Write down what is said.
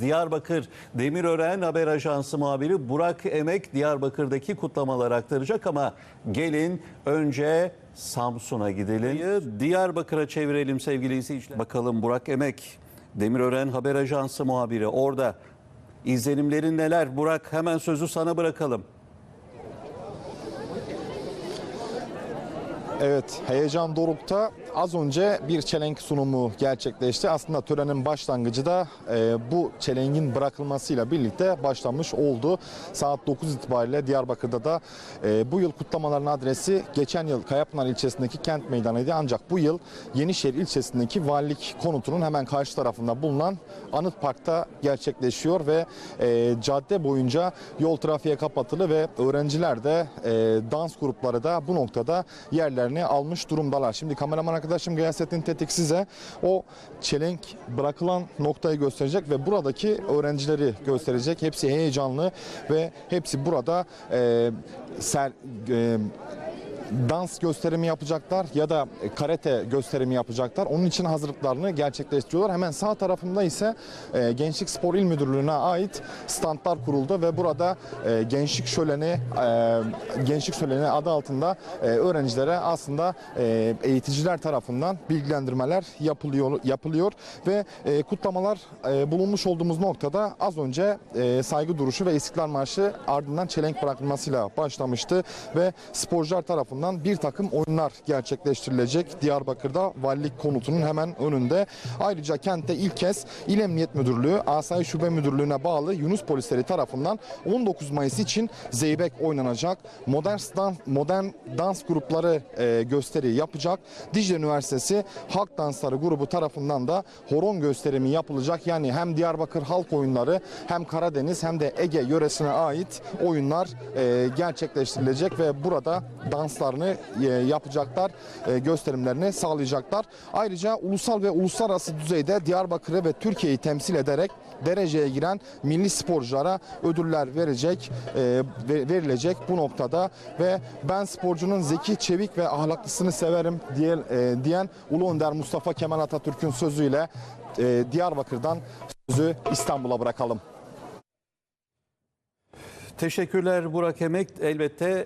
Diyarbakır Demirören Haber Ajansı muhabiri Burak Emek Diyarbakır'daki kutlamaları aktaracak ama gelin önce Samsun'a gidelim. Diyarbakır'a çevirelim sevgili izleyiciler. Bakalım Burak Emek Demirören Haber Ajansı muhabiri orada. İzlenimlerin neler? Burak hemen sözü sana bırakalım. Evet, heyecan dorukta. Az önce bir çelenk sunumu gerçekleşti. Aslında törenin başlangıcı da e, bu çelengin bırakılmasıyla birlikte başlamış oldu. Saat 9 itibariyle Diyarbakır'da da e, bu yıl kutlamaların adresi geçen yıl Kayapınar ilçesindeki kent meydanıydı. Ancak bu yıl Yenişehir ilçesindeki valilik konutunun hemen karşı tarafında bulunan Anıt Park'ta gerçekleşiyor ve e, cadde boyunca yol trafiğe kapatılı ve öğrenciler de e, dans grupları da bu noktada yerlerini almış durumdalar. Şimdi kameraman arkadaşım Gıyasettin Tetik size o çelenk bırakılan noktayı gösterecek ve buradaki öğrencileri gösterecek. Hepsi heyecanlı ve hepsi burada e, ser, e, dans gösterimi yapacaklar ya da karate gösterimi yapacaklar. Onun için hazırlıklarını gerçekleştiriyorlar. Hemen sağ tarafında ise e, Gençlik Spor İl Müdürlüğü'ne ait standlar kuruldu ve burada e, Gençlik Şöleni e, Gençlik Şöleni adı altında öğrencilere aslında eğiticiler tarafından bilgilendirmeler yapılıyor yapılıyor ve kutlamalar bulunmuş olduğumuz noktada az önce saygı duruşu ve İstiklal Marşı ardından çelenk bırakılmasıyla başlamıştı ve sporcular tarafından bir takım oyunlar gerçekleştirilecek Diyarbakır'da valilik konutunun hemen önünde. Ayrıca kentte ilk kez İl Emniyet Müdürlüğü, Asayiş Şube Müdürlüğü'ne bağlı Yunus polisleri tarafından 19 Mayıs için Zeybek oynanacak. Modern dans, modern dans grupları e, gösteri yapacak. Dicle Üniversitesi Halk Dansları grubu tarafından da horon gösterimi yapılacak. Yani hem Diyarbakır halk oyunları hem Karadeniz hem de Ege yöresine ait oyunlar e, gerçekleştirilecek ve burada danslarını e, yapacaklar, e, gösterimlerini sağlayacaklar. Ayrıca ulusal ve uluslararası düzeyde Diyarbakır'ı ve Türkiye'yi temsil ederek dereceye giren milli sporculara ödüller verecek, e, ve- verilecek bu noktada ve ben sporcunun zeki, çevik ve ahlaklısını severim diye, e, diyen Ulu Önder Mustafa Kemal Atatürk'ün sözüyle Diyarbakır'dan sözü İstanbul'a bırakalım. Teşekkürler Burak Emek. Elbette